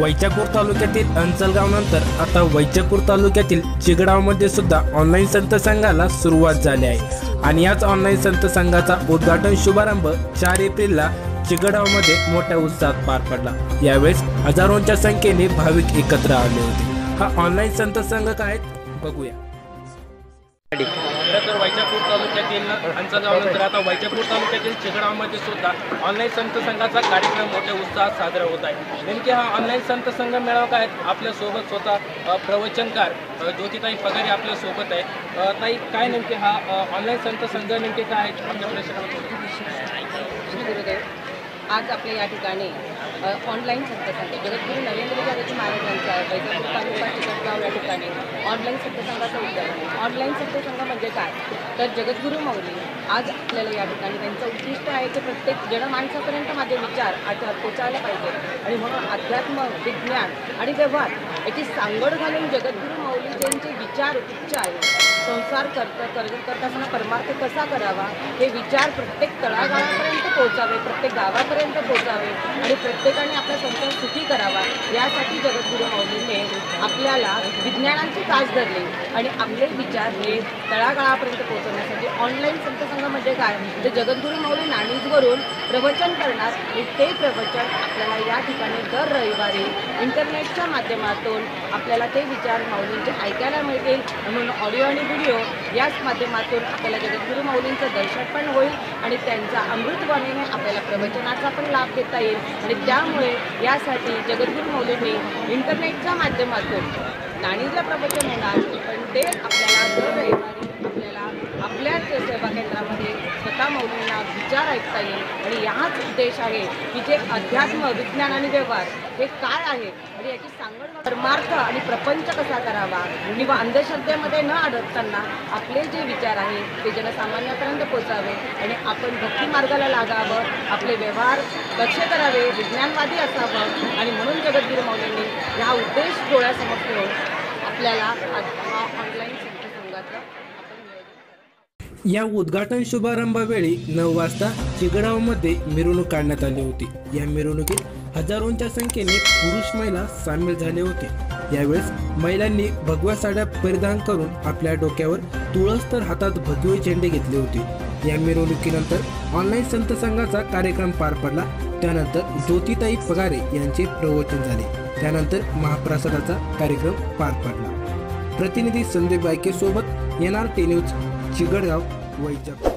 वैजापूर तालुक्यातील अंचलगाव नंतर आता वैजापूर तालुक्यातील चिगडावमध्ये सुद्धा ऑनलाईन संत संघाला सुरुवात झाली आहे. आणि याच ऑनलाईन संत संघाचा उद्घाटन शुभारंभ चार एप्रिलला चिगडावमध्ये मोठ्या उत्साहात पार पडला. यावेळेस हजारोंच्या संख्येने भाविक एकत्र आले होते. हा ऑनलाईन संत संघ काय बघूया. खरं तर वैजापूर तालुक्यातील अंचलगावनंतर आता वैजापूर तालुक्यातील चिगडावमध्ये सुद्धा ऑनलाईन संत संघाचा कार्यक्रम मोठ्या उत्साहात साजरा होत आहे. नेमके हा ऑनलाईन संत संघ मेळावा काय? आपल्यासोबत स्वतः प्रवचनकार अ, ज्योतिताई पगारे आपल्यासोबत आहे ताई काय नेमके हा ऑनलाईन संत संघ नेमके काय आहेत आपल्या गुरुदेव आज आपल्या या ठिकाणी ऑनलाईन संतसंघ जगद्गुरू नरेंद्र जागती महाराजांचा वैजापूर तालुका चिकटगाव या ठिकाणी ऑनलाईन संतसंघाचं उद्घाटन. आहे ऑनलाईन संतसंघ म्हणजे काय? तर जगद्गुरू मौली आज आपल्याला या ठिकाणी त्यांचं उद्दिष्ट आहे की प्रत्येक जनमाणसापर्यंत माझे विचार आता पोचायला पाहिजे. आणि म्हणून अध्यात्म विज्ञान आणि व्यवहार याची सांगड घालून जगद्गुरू मौली ज्यांचे विचार उच्च आहे संसार करता कर करत असताना परमार्थ कसा करावा? हे विचार प्रत्येक तळागाळापर्यंत पोहोचावे प्रत्येक गावापर्यंत पोहोचावे आणि प्रत्येकाने आपला संसार सुखी करावा. यासाठी जगद्गुरू माऊलीने आपल्याला विज्ञानांची तास धरली. आणि आपले विचार हे तळागाळापर्यंत पोहोचवण्यासाठी ऑनलाईन संतसंघ म्हणजे काय? तर जगद्गुरू माऊली नाणीजवरून प्रवचन करणार. आणि ते प्रवचन आपल्याला या ठिकाणी दर रविवारी इंटरनेटच्या माध्यमातून आपल्याला ते विचार माऊलींचे ऐकायला मिळतील. म्हणून ऑडिओ आणि व्हिडिओ याच माध्यमातून आपल्याला जगद्गुरू माऊलींचं दर्शन पण होईल आणि त्यांचा अमृतवाणीने आपल्याला प्रवचनाचा पण लाभ घेता येईल. आणि त्यामुळे यासाठी जगद्गुरू मौलींनी इंटरनेटच्या माध्यमातून नाणीला प्रवचन होणार पण ते आपल्याला दर रविवारी आपल्याला आपल्याच सेवा केंद्रामध्ये स्वतः मौलींना विचार ऐकता येईल आणि याच उद्देश आहे की जे अध्यात्म विज्ञान आणि व्यवहार हे काय आहे? आणि याची सांगड परमार्थ आणि प्रपंच कसा करावा? किंवा अंधश्रद्धेमध्ये न अडकताना आपले जे विचार आहेत ते जनसामान्यापर्यंत पोचावे. आणि आपण भक्ती मार्गाला लागावं आपले व्यवहार लक्ष करावे विज्ञानवादी असावं. आणि म्हणून जगद्गुरू मौलींनी हा उद्देश डोळ्यासमोर ठेवून आपल्याला हा ऑनलाईन संघाचा या उद्घाटन शुभारंभावेळी नऊ वाजता चिगडावमध्ये मिरवणूक काढण्यात आली होती. या मिरवणुकीत हजारोंच्या संख्येने पुरुष महिला सामील झाले होते. यावेळेस महिलांनी भगव्या साड्या परिधान करून आपल्या डोक्यावर तुळस तर हातात भगवे झेंडे घेतले होते. या मिरवणुकीनंतर ऑनलाईन संत संघाचा कार्यक्रम पार पडला. त्यानंतर ज्योतिताई पगारे यांचे प्रवचन झाले. त्यानंतर महाप्रसादाचा कार्यक्रम पार पडला. प्रतिनिधी संदीप बायके सोबत N R T news Chigadgaon Vaijapur